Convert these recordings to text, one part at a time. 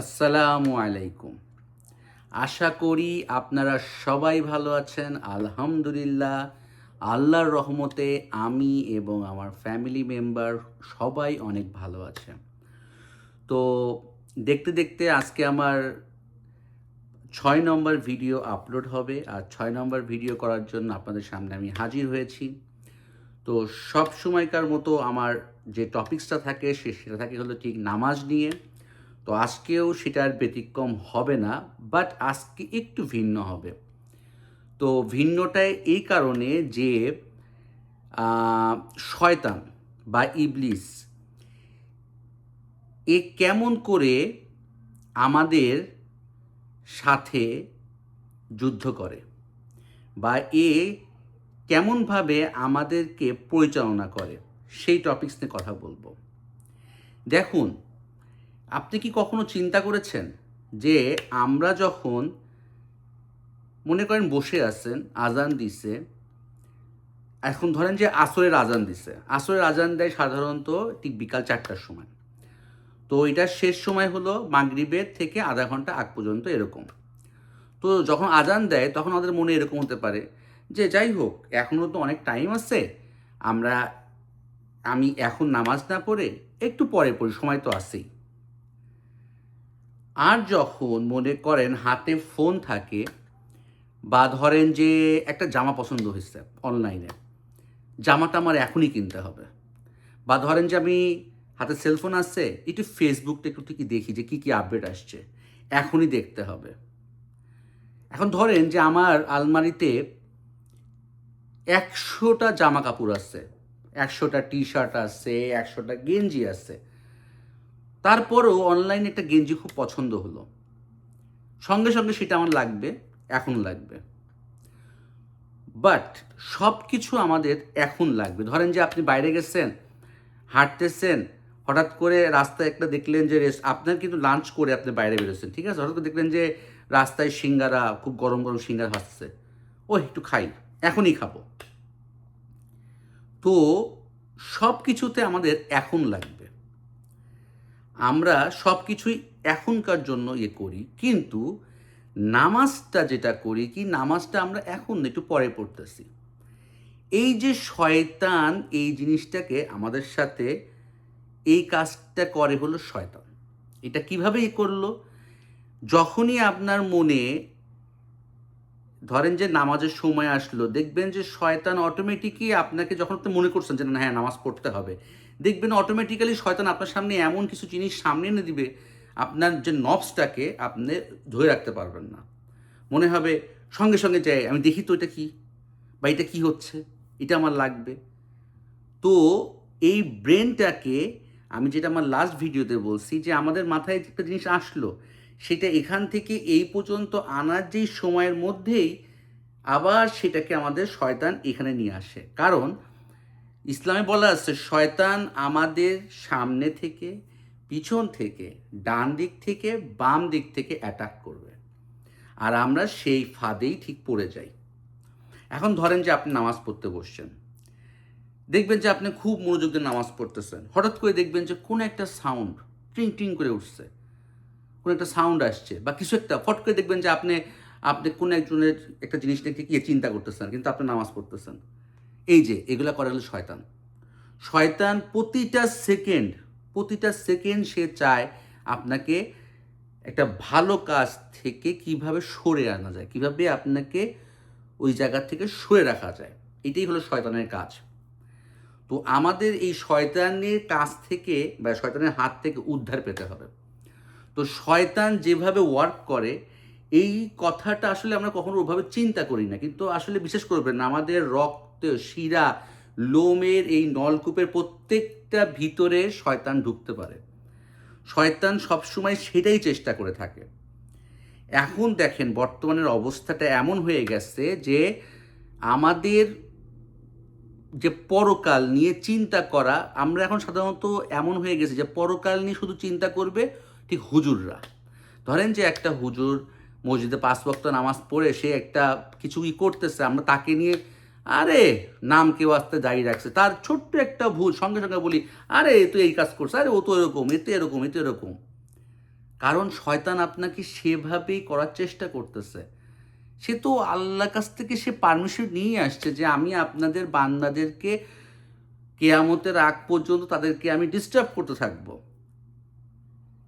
আসসালামু আলাইকুম। আশা করি আপনারা সবাই ভালো আছেন। আলহামদুলিল্লাহ, আল্লাহর রহমতে আমি এবং আমার ফ্যামিলি মেম্বার সবাই অনেক ভালো আছে। তো দেখতে দেখতে আজকে আমার ছয় নম্বর ভিডিও আপলোড হবে। আর ছয় নম্বর ভিডিও করার জন্য আপনাদের সামনে আমি হাজির হয়েছি। তো সব সময়কার মতো আমার যে টপিক্সটা থাকে সে সেটা থাকে হলো ঠিক নামাজ নিয়ে। তো আজকেও সেটার ব্যতিক্রম হবে না বাট আজকে একটু ভিন্ন হবে। তো ভিন্নটাই এই কারণে যে শয়তান বা ইবলিস, এ কেমন করে আমাদের সাথে যুদ্ধ করে বা এ কেমনভাবে আমাদেরকে পরিচালনা করে, সেই টপিকস নিয়ে কথা বলব। দেখুন আপনি কি কখনো চিন্তা করেছেন যে আমরা যখন মনে করেন বসে আছেন, আজান দিছে, এখন ধরেন যে আসরের আজান দিছে। আসরের আজান দেয় সাধারণত ঠিক বিকাল চারটার সময়। তো এটার শেষ সময় হলো মাগরিবের থেকে আধা ঘণ্টা আগ পর্যন্ত এরকম। তো যখন আজান দেয়, তখন আমাদের মনে এরকম হতে পারে যে যাই হোক, এখনও তো অনেক টাইম আছে, আমরা, আমি এখন নামাজ না পড়ে একটু পরে পড়ি, সময় তো আছেই। আর যখন মনে করেন হাতে ফোন থাকে বা ধরেন যে একটা জামা পছন্দ হয়েছে অনলাইনে জামাটা আমার এখনই কিনতে হবে। বা ধরেন যে আমি হাতে সেলফোন আসছে একটু ফেসবুকটা একটু কি দেখি যে কী কী আপডেট আসছে, এখনই দেখতে হবে। এখন ধরেন যে আমার আলমারিতে একশোটা জামা কাপড় আছে, একশোটা টি শার্ট আছে, একশোটা গেঞ্জি আছে। তারপরেও অনলাইনে একটা গেঞ্জি খুব পছন্দ হলো। সঙ্গে সঙ্গে সেটা আমার লাগবে, এখন লাগবে। বাট সব কিছু আমাদের এখন লাগবে। ধরেন যে আপনি বাইরে গেছেন, হাঁটতেছেন, হঠাৎ করে রাস্তায় একটা দেখলেন যে রেস্ট আপনার কিন্তু লাঞ্চ করে আপনি বাইরে বেরোচ্ছেন, ঠিক আছে? হঠাৎ করে দেখলেন যে রাস্তায় সিঙ্গারা, খুব গরম গরম সিঙ্গারা ভাসছে ও একটু খাই, এখনই খাব। তো সব কিছুতে আমাদের এখন লাগবে। আমরা সব কিছুই এখনকার জন্য ইয়ে করি, কিন্তু নামাজটা যেটা করি, কি নামাজটা আমরা এখন একটু পরে পড়তেছি। এই যে শয়তান এই জিনিসটাকে আমাদের সাথে এই কাজটা করে হলো শয়তান। এটা কীভাবে ই করল? যখনই আপনার মনে ধরেন যে নামাজের সময় আসলো, দেখবেন যে শয়তান অটোমেটিকই আপনাকে যখন আপনি মনে করছেন যে না হ্যাঁ নামাজ পড়তে হবে দেখবেন অটোমেটিক্যালি শয়তান আপনার সামনে এমন কিছু জিনিস সামনে এনে দিবে, আপনার যে নবসটাকে আপনি ধরে রাখতে পারবেন না। মনে হবে, সঙ্গে সঙ্গে যাই আমি দেখি তো এটা কি, বা এটা কি হচ্ছে, এটা আমার লাগবে। তো এই ব্রেনটাকে আমি যেটা আমার লাস্ট ভিডিওতে বলছি, যে আমাদের মাথায় একটা জিনিস আসলো, সেটা এখান থেকে এই পর্যন্ত আনার যেই সময়ের মধ্যেই আবার সেটাকে আমাদের শয়তান এখানে নিয়ে আসে। কারণ ইসলামে বলা আছে, শয়তান আমাদের সামনে থেকে, পিছন থেকে, ডান দিক থেকে, বাম দিক থেকে অ্যাটাক করবে। আর আমরা সেই ফাঁদেই ঠিক পড়ে যাই। এখন ধরেন যে আপনি নামাজ পড়তে বসছেন। দেখবেন যে আপনি খুব মনোযোগ দিয়ে নামাজ পড়তেছেন। হঠাৎ করে দেখবেন যে কোনো একটা সাউন্ড ট্রিং ট্রিং করে উঠছে। কোনো একটা সাউন্ড আসছে বা কিছু একটা, ফট করে দেখবেন যে আপনি আপনি কোনো একজনের একটা জিনিস নিয়ে কি চিন্তা করতেছেন, কিন্তু আপনি নামাজ পড়তেছেন। এই যে, এগুলো করে হলো শয়তান। শয়তান প্রতিটা সেকেন্ড প্রতিটা সেকেন্ড সে চায় আপনাকে একটা ভালো কাজ থেকে কীভাবে সরে আনা যায়, কীভাবে আপনাকে ওই জায়গা থেকে সরে রাখা যায়। এটাই হলো শয়তানের কাজ। তো আমাদের এই শয়তানের কাছ থেকে বা শয়তানের হাত থেকে উদ্ধার পেতে হবে। তো শয়তান যেভাবে ওয়ার্ক করে, এই কথাটা আসলে আমরা কখনো ওভাবে চিন্তা করি না। কিন্তু আসলে বিশেষ করবেন আমাদের রক্ত শিরা লোমের এই নলকূপের প্রত্যেকটা ভিতরে শয়তান ঢুকতে পারে। শয়তান সবসময় সেটাই চেষ্টা করে থাকে। এখন দেখেন বর্তমানের অবস্থাটা এমন হয়ে গেছে যে আমাদের যে পরকাল নিয়ে চিন্তা করা, আমরা এখন সাধারণত এমন হয়ে গেছে যে পরকাল নিয়ে শুধু চিন্তা করবে ঠিক হুজুররা। ধরেন যে একটা হুজুর মসজিদে পাঁচ ওয়াক্ত নামাজ পড়ে সে একটা কিছু ই করতেছে, আমরা তাকে নিয়ে আরে, নাম কেউ আসতে দাঁড়িয়ে রাখছে। তার ছোট্ট একটা ভুল, সঙ্গে সঙ্গে বলি, আরে এ তো এই কাজ করছে আরে, ও তো এরকম এতে এরকম, এ তো এরকম। কারণ শয়তান আপনাকে সেভাবেই করার চেষ্টা করতেছে। সে তো আল্লাহর কাছ থেকে সে পারমিশন নিয়ে আসছে যে, আমি আপনাদের বান্দাদেরকে কেয়ামতের আগ পর্যন্ত তাদেরকে আমি ডিস্টার্ব করতে থাকব।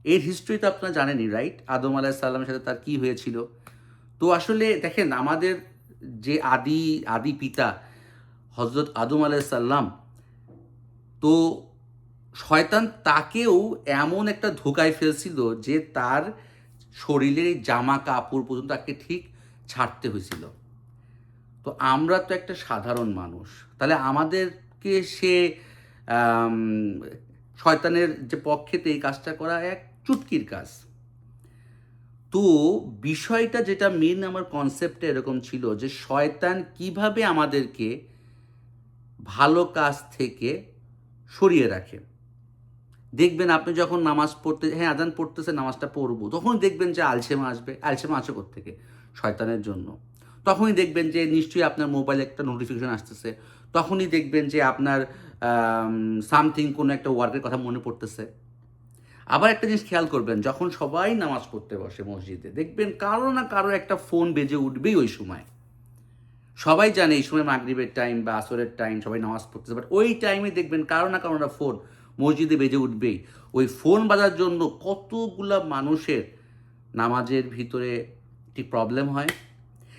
এর হিস্ট্রি তো আপনারা জানেনই রাইট আদম আলাহিসাল্লামের সাথে তার কি হয়েছিল? তো আসলে দেখেন, আমাদের যে আদি আদি পিতা হজরত আদম আলাইসাল্লাম তো শয়তান তাকেও এমন একটা ধোকায় ফেলছিল যে তার শরীরের জামা কাপড় পর্যন্ত তাকে ঠিক ছাড়তে হয়েছিল। তো আমরা তো একটা সাধারণ মানুষ। তাহলে আমাদেরকে সে শয়তানের যে পক্ষেতে এই কাজটা করা এক চুটকির কাজ। তো বিষয়টা যেটা মেন আমার কনসেপ্টে এরকম ছিল যে শয়তান কীভাবে আমাদেরকে ভালো কাজ থেকে সরিয়ে রাখে। দেখবেন আপনি যখন নামাজ পড়তে হ্যাঁ আজান পড়তেছে, নামাজটা পড়ব তখন দেখবেন যে আলসেমা আসবে, আলসেমা আসে থেকে শয়তানের জন্য। তখনই দেখবেন যে নিশ্চয়ই আপনার মোবাইলে একটা নোটিফিকেশন আসতেছে, তখনই দেখবেন যে আপনার সামথিং কোনো একটা ওয়ার্কের কথা মনে পড়তেছে। আবার একটা জিনিস খেয়াল করবেন, যখন সবাই নামাজ পড়তে বসে মসজিদে, দেখবেন কারও না কারও একটা ফোন বেজে উঠবেই ওই সময়। সবাই জানে এই সময় মাগরিবের টাইম বা আসরের টাইম সবাই নামাজ পড়তেছে বাট ওই টাইমে দেখবেন কারও না কারও ফোন মসজিদে বেজে উঠবেই। ওই ফোন বাজার জন্য কতগুলা মানুষের নামাজের ভিতরে একটি প্রবলেম হয়?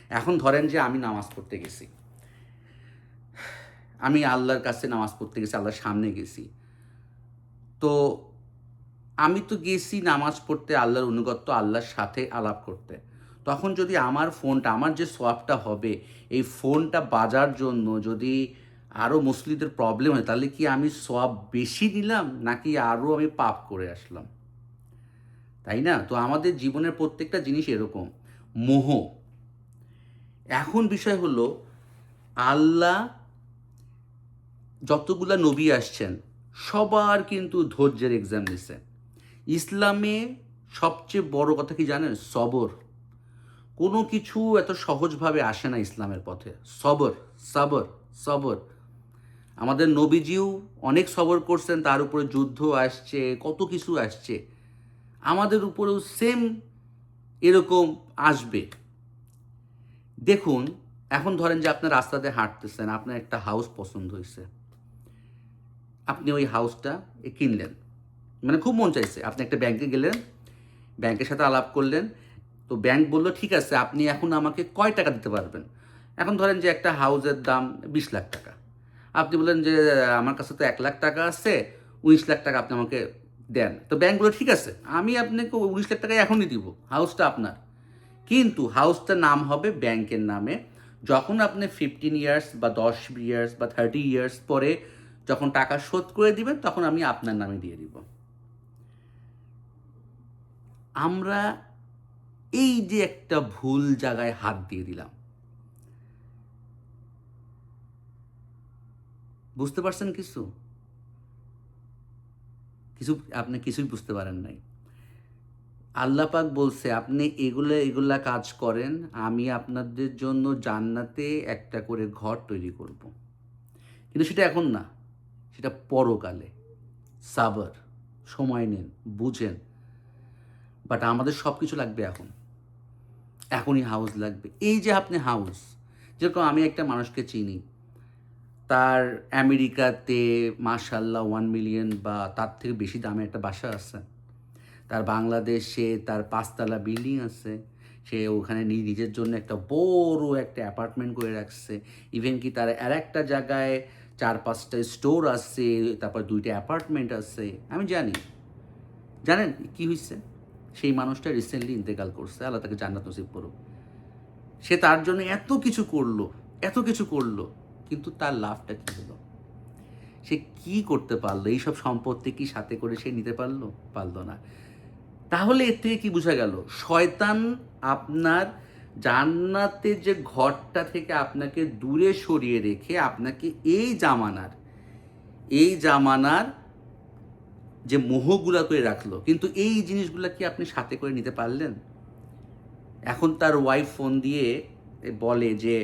এখন ধরেন যে আমি নামাজ পড়তে গেছি। আমি আল্লাহর কাছে নামাজ পড়তে গেছি, আল্লাহর সামনে গেছি। তো আমি তো গেছি নামাজ পড়তে আল্লাহর অনুগত্য, আল্লাহর সাথে আলাপ করতে। তখন যদি আমার ফোনটা, আমার যে সোয়াবটা হবে, এই ফোনটা বাজার জন্য যদি আরও মুসলিদের প্রবলেম হয়, তাহলে কি আমি সোয়াব বেশি নিলাম, নাকি আরও আমি পাপ করে আসলাম? তাই না? তো আমাদের জীবনের প্রত্যেকটা জিনিস এরকম। মোহ। এখন বিষয় হলো, আল্লাহ যতগুলা নবী আসছেন, সবার কিন্তু ধৈর্যের এক্সাম নিছে ইসলামে সবচেয়ে বড় কথা কি জানেন? সবর। কোনো কিছু এত সহজভাবে আসে না ইসলামের পথে। সবর সবর সবর। আমাদের নবীজিও অনেক সবর করছেন, তার উপরে যুদ্ধ আসছে, কত কিছু আসছে। আমাদের উপরেও সেম এরকম আসবে। দেখুন, এখন ধরেন যে আপনার রাস্তাতে হাঁটতেছেন, আপনার একটা হাউস পছন্দ হয়েছে। আপনি ওই হাউসটা কিনলেন। মানে খুব মন চাইছে। আপনি একটা ব্যাংকে গেলেন ব্যাংকের সাথে আলাপ করলেন, তো ব্যাংক বলল, ঠিক আছে, আপনি এখন আমাকে কয় টাকা দিতে পারবেন? এখন ধরেন যে একটা হাউজের দাম বিশ লাখ টাকা। আপনি বললেন যে, আমার কাছে তো এক লাখ টাকা আছে, উনিশ লাখ টাকা আপনি আমাকে দেন। তো ব্যাংক বলল, ঠিক আছে, আমি আপনাকে উনিশ লাখ টাকা এখনই দিব হাউসটা আপনার। কিন্তু হাউসটার নাম হবে ব্যাংকের নামে। যখন আপনি ফিফটিন ইয়ার্স বা দশ ইয়ার্স বা থার্টি ইয়ার্স পরে যখন টাকা শোধ করে দিবেন, তখন আমি আপনার নামে দিয়ে দিব। আমরা এই যে একটা ভুল জায়গায় হাত দিয়ে দিলাম। বুঝতে পারছেন কিছু? কিছু আপনি কিছুই বুঝতে পারেন নাই। আল্লাহ পাক বলছে, আপনি এগুলো, এগুলা কাজ করেন, আমি আপনাদের জন্য জান্নাতে একটা করে ঘর তৈরি করব। কিন্তু সেটা এখন না, সেটা পরকালে। সাবার, সময় নেন, বুঝেন। বাট আমাদের সব কিছু লাগবে এখন। এখনই হাউস লাগবে। এই যে আপনি হাউস যেরকম আমি একটা মানুষকে চিনি, তার আমেরিকাতে মাশাল্লাহ ওয়ান মিলিয়ন বা তার থেকে বেশি দামে একটা বাসা আছে। তার বাংলাদেশে তার পাঁচতলা বিল্ডিং আছে। সে ওখানে নিজের জন্য একটা বড় একটা অ্যাপার্টমেন্ট করে রাখছে। ইভেন কি তার আর একটা জায়গায় চার পাঁচটা স্টোর আছে, তারপর দুইটা অ্যাপার্টমেন্ট আছে। আমি জানি। জানেন কি হয়েছে সেই মানুষটা রিসেন্টলি ইন্তেকাল করছে, আল্লাহ তাকে জান্নাত নসিব করুক। সে তার জন্য এত কিছু করল, এত কিছু করল, কিন্তু তার লাভটা কী হলো? সে কি করতে পারল? এইসব সম্পত্তি কি সাথে করে সে নিতে পারল? পারল না। তাহলে এর থেকে কি বোঝা গেল? শয়তান আপনার জান্নাতের যে ঘরটা থেকে আপনাকে দূরে সরিয়ে রেখে আপনাকে এই জামানার এই জামানার যে মোহগুলা করে রাখল। কিন্তু এই জিনিসগুলা কি আপনি সাথে করে নিতে পারলেন? এখন তার ওয়াইফ ফোন দিয়ে বলে যে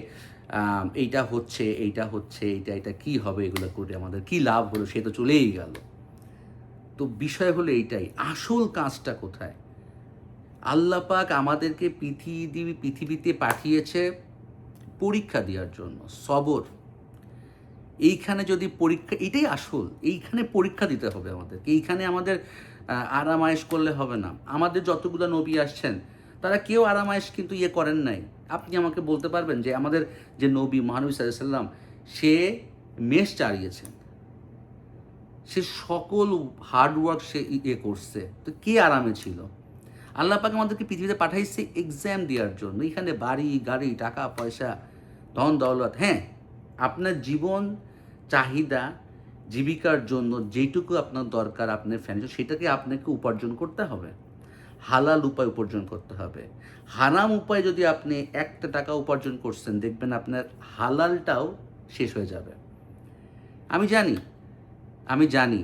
এইটা হচ্ছে এইটা হচ্ছে, এইটা এটা কি হবে এগুলো করে আমাদের? কি লাভ হলো? সে তো চলেই গেল। তো বিষয় হলো এইটাই, আসল কাজটা কোথায়? আল্লাহ পাক আমাদেরকে পৃথিবী, পৃথিবীতে পাঠিয়েছে পরীক্ষা দেওয়ার জন্য, সবর। এইখানে যদি পরীক্ষা, এটাই আসল। এইখানে পরীক্ষা দিতে হবে আমাদেরকে। এইখানে আমাদের আরামায়েশ করলে হবে না। আমাদের যতগুলো নবী আসছেন, তারা কেউ আরামায়েশ কিন্তু ইয়ে করেন নাই। আপনি আমাকে বলতে পারবেন যে আমাদের যে নবী মহানবী সাল্লাম সে মেষ চালিয়েছেন। সে সকল হার্ডওয়ার্ক সে ইয়ে করছে। তো কে আরামে ছিল? আল্লাহ পাক আমাদেরকে পৃথিবীতে পাঠাইছে এক্সাম দেওয়ার জন্য। এখানে বাড়ি, গাড়ি, টাকা, পয়সা, ধন, দৌলত হ্যাঁ। আপনার জীবন, চাহিদা, জীবিকার জন্য যেটুকু আপনার দরকার, আপনার ফ্যামিলি সেটাকে আপনাকে উপার্জন করতে হবে। হালাল উপায় উপার্জন করতে হবে। হারাম উপায় যদি আপনি একটা টাকা উপার্জন করছেন, দেখবেন আপনার হালালটাও শেষ হয়ে যাবে। আমি জানি আমি জানি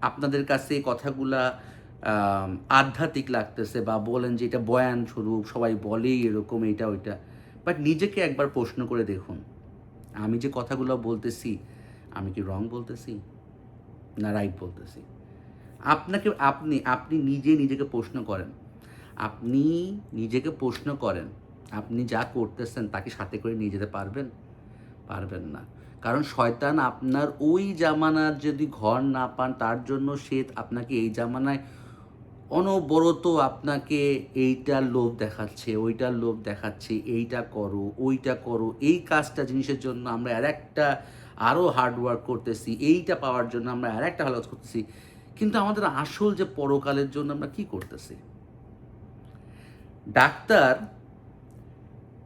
আপনাদের কাছে এই কথাগুলা আধ্যাত্মিক লাগতেছে বা বলেন যে এটা বয়ান স্বরূপ, সবাই বলেই এরকম এটা, ওইটা। বাট নিজেকে একবার প্রশ্ন করে দেখুন। আমি যে কথাগুলো বলতেছি, আমি কি রং বলতেছি? না রাইট বলতেছি? আপনাকে, আপনি আপনি নিজে নিজেকে প্রশ্ন করেন। আপনি নিজেকে প্রশ্ন করেন, আপনি যা করতেছেন তাকে সাথে করে নিয়ে যেতে পারবেন? পারবেন না। কারণ শয়তান আপনার ওই জামানার যদি ঘর না পান, তার জন্য সে আপনাকে এই জামানায় অনবরত আপনাকে এইটার লোভ দেখাচ্ছে ওইটার লোভ দেখাচ্ছে, এইটা করো, ওইটা করো, এই কাজটা জিনিসের জন্য আমরা আর একটা আরও হার্ডওয়ার্ক করতেছি, এইটা পাওয়ার জন্য আমরা আর একটা কাজ করতেছি। কিন্তু আমাদের আসল যে পরকালের জন্য আমরা কি করতেছি? ডাক্তার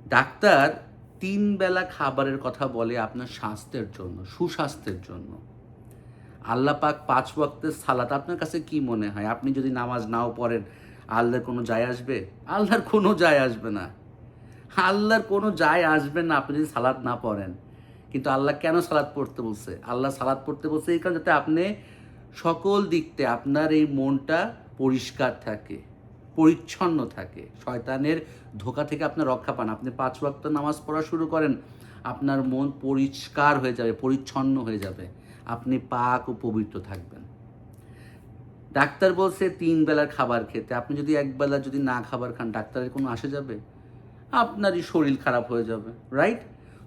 ডাক্তার তিন বেলা খাবারের কথা বলে আপনার স্বাস্থ্যের জন্য, সুস্বাস্থ্যের জন্য। আল্লাহ পাক পাঁচ ওয়াক্তের সালাত, আপনার কাছে কি মনে হয়? আপনি যদি নামাজ নাও পড়েন, আল্লাহর কোনো যায় আসবে? আল্লাহর কোনো যায় আসবে না। আল্লাহর কোনো যায় আসবে না আপনি যদি সালাদ না পড়েন। কিন্তু আল্লাহ কেন সালাদ পড়তে বলছে? আল্লাহ সালাদ পড়তে বলছে এই কারণে যাতে আপনি সকল দিকতে আপনার এই মনটা পরিষ্কার থাকে, পরিচ্ছন্ন থাকে। শয়তানের ধোকা থেকে আপনার রক্ষা পান। আপনি পাঁচ ওয়াক্ত নামাজ পড়া শুরু করেন, আপনার মন পরিষ্কার হয়ে যাবে, পরিচ্ছন্ন হয়ে যাবে। আপনি পাক ও পবিত্র থাকবেন। ডাক্তার বলছে তিন বেলার খাবার খেতে। আপনি যদি এক বেলা যদি না খাবার খান, ডাক্তারের কোনো আসে যাবে? আপনারই শরীর খারাপ হয়ে যাবে রাইট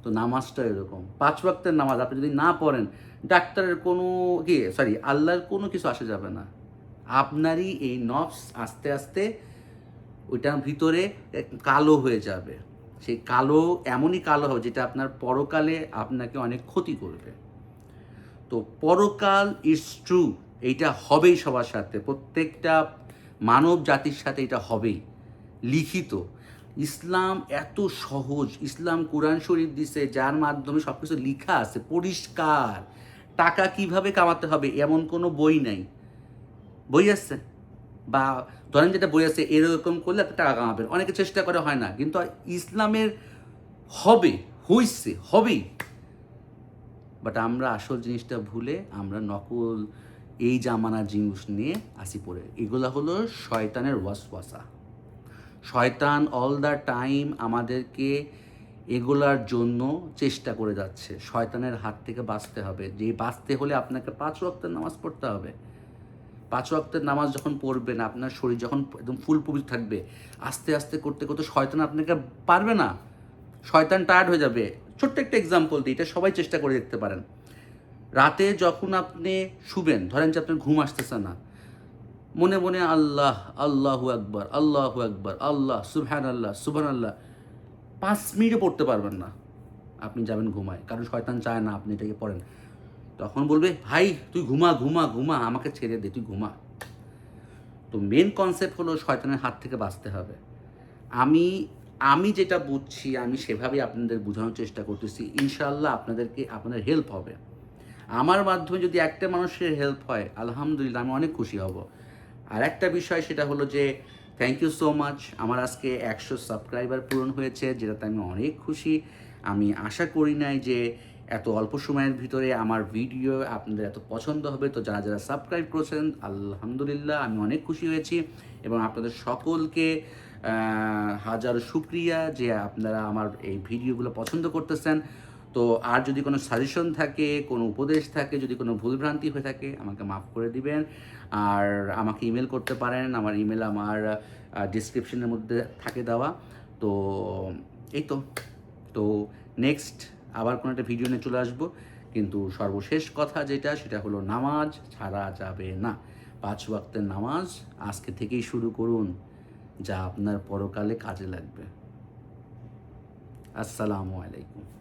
তো নামাজটা এরকম। পাঁচ ওয়াক্তের নামাজ, আপনি যদি না পড়েন, ডাক্তারের কোনো কি সরি আল্লাহর কোনো কিছু আসে যাবে না। আপনারই এই নফস আস্তে আস্তে ওইটার ভিতরে কালো হয়ে যাবে। সেই কালো, এমনই কালো হবে যেটা আপনার পরকালে আপনাকে অনেক ক্ষতি করবে। তো পরকাল ইজ ট্রু এইটা হবেই সবার সাথে, প্রত্যেকটা মানব জাতির সাথে এটা হবেই, লিখিত। ইসলাম এত সহজ, ইসলাম কোরআন শরীফ দিছে, যার মাধ্যমে সব কিছু লেখা আছে, পরিষ্কার, টাকা কীভাবে কামাতে হবে, এমন কোনো বই নাই। বই আছে? বা ধরেন যেটা বই আছে, এরকম করলে টাকা কামাবেন, অনেকে চেষ্টা করে হয় না, কিন্তু ইসলামের হবে, হইছে, হবেই। বাট আমরা আসল জিনিসটা ভুলে আমরা নকল এই জামানার জিনিস নিয়ে আসি পড়ে। এগুলো হলো শয়তানের ওয়াসওয়াসা। শয়তান অল দ্য টাইম আমাদেরকে এগুলার জন্য চেষ্টা করে যাচ্ছে। শয়তানের হাত থেকে বাঁচতে হবে। যে বাঁচতে হলে আপনাকে পাঁচ ওয়াক্তের নামাজ পড়তে হবে। পাঁচ ওয়াক্তের নামাজ যখন পড়বেন, আপনার শরীর যখন একদম ফুল পবিত্র থাকবে, আস্তে আস্তে করতে করতে শয়তান আপনাকে পারবে না। শয়তান টায়ার্ড হয়ে যাবে। ছোট্ট একটা এক্সাম্পল দিই, এটা সবাই চেষ্টা করে দেখতে পারেন। রাতে যখন আপনি শুবেন, ধরেন যে আপনার ঘুম আসতেছে না, মনে মনে আল্লাহ, আল্লাহু আকবার আল্লাহু আকবার, আল্লাহ সুবহান আল্লাহ সুবহান আল্লাহ পাঁচ মিনিটও পড়তে পারবেন না। আপনি যাবেন ঘুমায়, কারণ শয়তান চায় না আপনি এটাকে পড়েন। তখন বলবে, ভাই, তুই ঘুমা ঘুমা ঘুমা, আমাকে ছেড়ে দে, তুই ঘুমা। তো মেন কনসেপ্ট হলো শয়তানের হাত থেকে বাঁচতে হবে। আমি আমি যেটা বুঝছি, আমি সেভাবেই আপনাদের বোঝানোর চেষ্টা করতেছি। ইনশাল্লাহ আপনাদেরকে আপনাদের হেল্প হবে। আমার মাধ্যমে যদি একটা মানুষের হেল্প হয়, আলহামদুলিল্লাহ আমি অনেক খুশি হব। আর একটা বিষয় সেটা হলো যে থ্যাংক ইউ সো মাচ আমার আজকে একশো সাবস্ক্রাইবার পূরণ হয়েছে, যেটাতে আমি অনেক খুশি। আমি আশা করি নাই যে, এত অল্প সময়ের ভিতরে আমার ভিডিও আপনাদের এত পছন্দ হবে। তো যারা যারা সাবস্ক্রাইব করেছেন, আলহামদুলিল্লাহ আমি অনেক খুশি হয়েছি। এবং আপনাদের সকলকে হাজার শুক্রিয়া যে আপনারা আমার এই ভিডিওগুলো পছন্দ করতেছেন। তো আর যদি কোনো সাজেশন থাকে, কোনো উপদেশ থাকে, যদি কোনো ভুলভ্রান্তি হয়ে থাকে, আমাকে মাফ করে দিবেন। আর আমাকে ইমেল করতে পারেন, আমার ইমেল আমার ডিসক্রিপশনের মধ্যে থাকে দেওয়া। তো এই তো। তো নেক্সট আবার কোনো একটা ভিডিও নিয়ে চলে আসব। কিন্তু সর্বশেষ কথা যেটা, সেটা হলো নামাজ ছাড়া যাবে না। পাঁচ ওয়াক্তের নামাজ আজকে থেকেই শুরু করুন। যা আপনার পরকালে কাজে লাগবে। আসসালামু আলাইকুম।